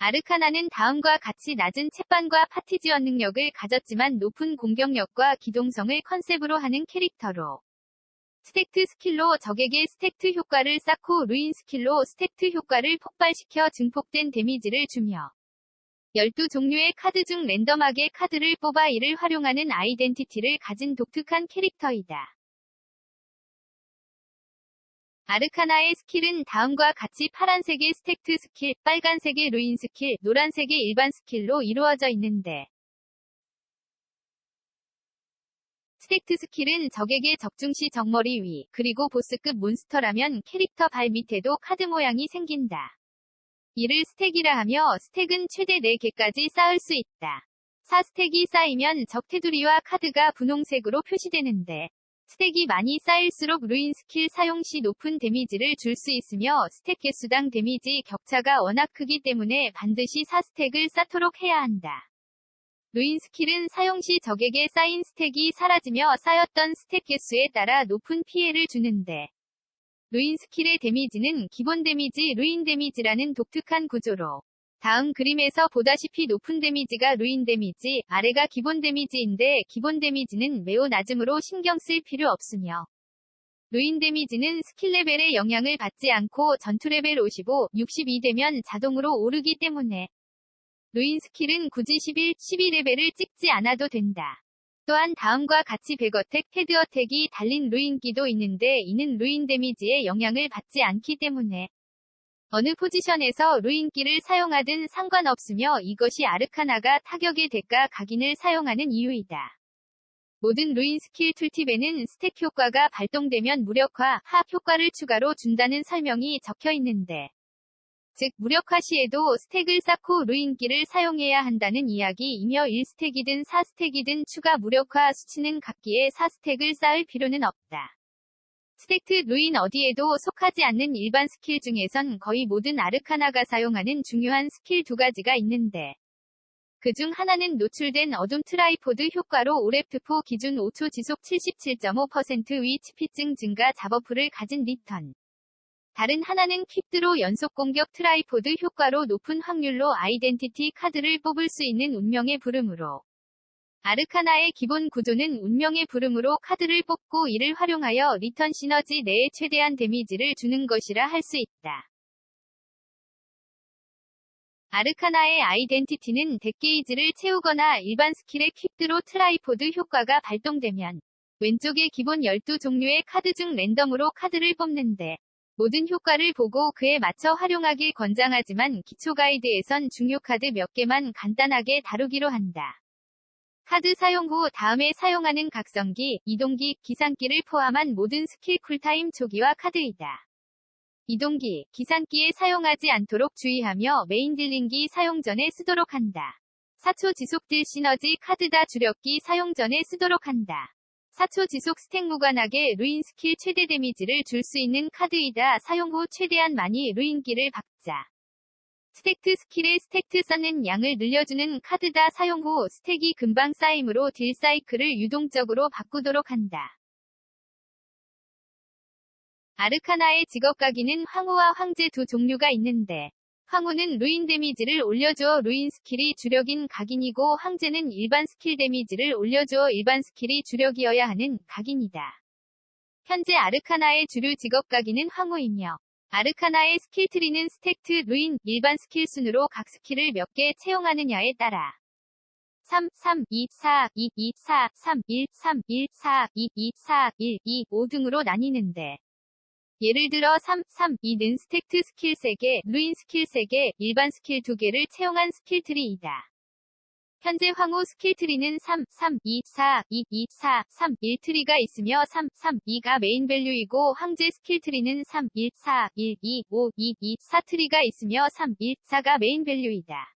아르카나는 다음과 같이 낮은 채반과 파티 지원 능력을 가졌지만 높은 공격력과 기동성을 컨셉으로 하는 캐릭터로 스택트 스킬로 적에게 스택트 효과를 쌓고 루인 스킬로 스택트 효과를 폭발시켜 증폭된 데미지를 주며 12종류의 카드 중 랜덤하게 카드를 뽑아 이를 활용하는 아이덴티티를 가진 독특한 캐릭터이다. 아르카나의 스킬은 다음과 같이 파란색의 스택트 스킬, 빨간색의 루인 스킬, 노란색의 일반 스킬로 이루어져 있는데 스택트 스킬은 적에게 적중시 적머리 위, 그리고 보스급 몬스터라면 캐릭터 발 밑에도 카드 모양이 생긴다. 이를 스택이라 하며 스택은 최대 4개까지 쌓을 수 있다. 4스택이 쌓이면 적 테두리와 카드가 분홍색으로 표시되는데 스택이 많이 쌓일수록 루인 스킬 사용 시 높은 데미지를 줄 수 있으며 스택 개수당 데미지 격차가 워낙 크기 때문에 반드시 4스택을 쌓도록 해야 한다. 루인 스킬은 사용 시 적에게 쌓인 스택이 사라지며 쌓였던 스택 개수에 따라 높은 피해를 주는데 루인 스킬의 데미지는 기본 데미지 루인 데미지라는 독특한 구조로 다음 그림에서 보다시피 높은 데미지가 루인 데미지, 아래가 기본 데미지인데 기본 데미지는 매우 낮으므로 신경 쓸 필요 없으며 루인 데미지는 스킬 레벨의 영향을 받지 않고 전투 레벨 55, 62 되면 자동으로 오르기 때문에 루인 스킬은 굳이 11, 12레벨을 찍지 않아도 된다. 또한 다음과 같이 백어택, 헤드어택이 달린 루인기도 있는데 이는 루인 데미지에 영향을 받지 않기 때문에 어느 포지션에서 루인기를 사용하든 상관없으며 이것이 아르카나가 타격의 대가 각인을 사용하는 이유이다. 모든 루인 스킬 툴팁에는 스택 효과가 발동되면 무력화, 합 효과를 추가로 준다는 설명이 적혀 있는데 즉 무력화 시에도 스택을 쌓고 루인기를 사용해야 한다는 이야기이며 1스택이든 4스택이든 추가 무력화 수치는 같기에 4스택을 쌓을 필요는 없다. 스택트 루인 어디에도 속하지 않는 일반 스킬 중에선 거의 모든 아르카나가 사용하는 중요한 스킬 두 가지가 있는데 그 중 하나는 노출된 어둠 트라이포드 효과로 오랩트포 기준 5초 지속 77.5%위 치피증 증가 자버프를 가진 리턴. 다른 하나는 퀵드로 연속 공격 트라이포드 효과로 높은 확률로 아이덴티티 카드를 뽑을 수 있는 운명의 부름으로 아르카나의 기본 구조는 운명의 부름으로 카드를 뽑고 이를 활용하여 리턴 시너지 내에 최대한 데미지를 주는 것이라 할 수 있다. 아르카나의 아이덴티티는 덱게이지를 채우거나 일반 스킬의 퀵드로 트라이포드 효과가 발동되면 왼쪽의 기본 12종류의 카드 중 랜덤으로 카드를 뽑는데 모든 효과를 보고 그에 맞춰 활용하길 권장하지만 기초 가이드에선 중요 카드 몇 개만 간단하게 다루기로 한다. 카드 사용 후 다음에 사용하는 각성기, 이동기, 기상기를 포함한 모든 스킬 쿨타임 초기화 카드이다. 이동기, 기상기에 사용하지 않도록 주의하며 메인 딜링기 사용 전에 쓰도록 한다. 4초 지속 딜 시너지 카드다 주력기 사용 전에 쓰도록 한다. 4초 지속 스택 무관하게 루인 스킬 최대 데미지를 줄 수 있는 카드이다. 사용 후 최대한 많이 루인기를 박자. 스택트 스킬의 스택트 쌓는 양을 늘려주는 카드다 사용 후 스택이 금방 쌓이므로 딜 사이클을 유동적으로 바꾸도록 한다. 아르카나의 직업가기는 황후와 황제 두 종류가 있는데 황후는 루인 데미지를 올려주어 루인 스킬이 주력인 각인이고 황제는 일반 스킬 데미지를 올려주어 일반 스킬이 주력이어야 하는 각인이다. 현재 아르카나의 주류 직업가기는 황후이며 아르카나의 스킬 트리는 스택트, 루인, 일반 스킬 순으로 각 스킬을 몇 개 채용하느냐에 따라 3, 3, 2, 4, 2, 2, 4, 3, 1, 3, 1, 4, 2, 2, 4, 1, 2, 5 등으로 나뉘는데 예를 들어 3, 3, 2는 스택트 스킬 3개, 루인 스킬 3개, 일반 스킬 2개를 채용한 스킬 트리이다. 현재 황후 스킬트리는 3, 3, 2, 4, 2, 2, 4, 3, 1 트리가 있으며 3, 3, 2가 메인 밸류이고 황제 스킬트리는 3, 1, 4, 1, 2, 5, 2, 2, 4 트리가 있으며 3, 1, 4가 메인 밸류이다.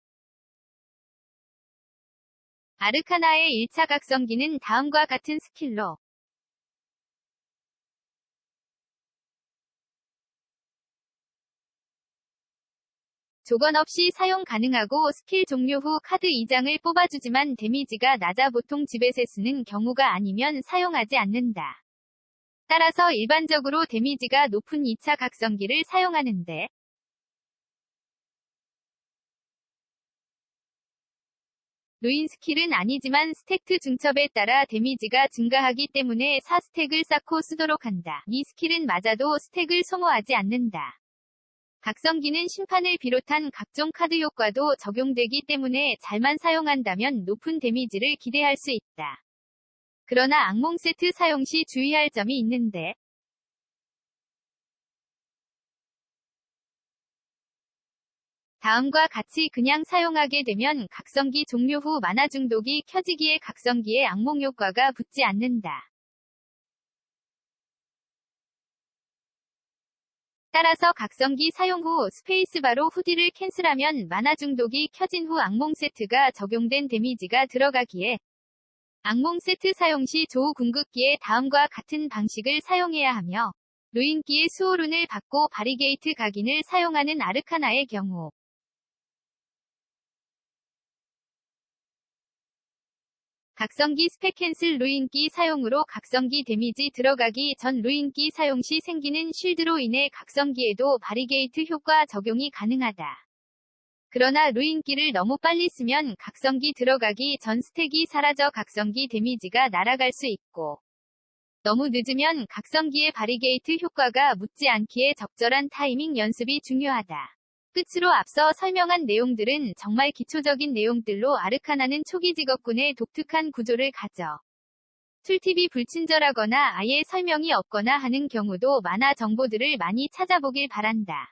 아르카나의 1차 각성기는 다음과 같은 스킬로 조건 없이 사용 가능하고 스킬 종료 후 카드 2장을 뽑아주지만 데미지가 낮아 보통 집에서 쓰는 경우가 아니면 사용하지 않는다. 따라서 일반적으로 데미지가 높은 2차 각성기를 사용하는데 루인 스킬은 아니지만 스택트 중첩에 따라 데미지가 증가하기 때문에 4스택을 쌓고 쓰도록 한다. 이 스킬은 맞아도 스택을 소모하지 않는다. 각성기는 심판을 비롯한 각종 카드 효과도 적용되기 때문에 잘만 사용한다면 높은 데미지를 기대할 수 있다. 그러나 악몽 세트 사용 시 주의할 점이 있는데 다음과 같이 그냥 사용하게 되면 각성기 종료 후 만화 중독이 켜지기에 각성기에 악몽 효과가 붙지 않는다. 따라서 각성기 사용 후 스페이스바로 후디를 캔슬하면 만화 중독이 켜진 후 악몽 세트가 적용된 데미지가 들어가기에 악몽 세트 사용 시 조우 궁극기에 다음과 같은 방식을 사용해야 하며 루인기의 수호룬을 받고 바리게이트 각인을 사용하는 아르카나의 경우 각성기 스펙 캔슬 루인기 사용으로 각성기 데미지 들어가기 전 루인기 사용 시 생기는 쉴드로 인해 각성기에도 바리게이트 효과 적용이 가능하다. 그러나 루인기를 너무 빨리 쓰면 각성기 들어가기 전 스택이 사라져 각성기 데미지가 날아갈 수 있고 너무 늦으면 각성기의 바리게이트 효과가 묻지 않기에 적절한 타이밍 연습이 중요하다. 끝으로 앞서 설명한 내용들은 정말 기초적인 내용들로 아르카나는 초기 직업군의 독특한 구조를 가져 툴팁이 불친절하거나 아예 설명이 없거나 하는 경우도 많아 정보들을 많이 찾아보길 바란다.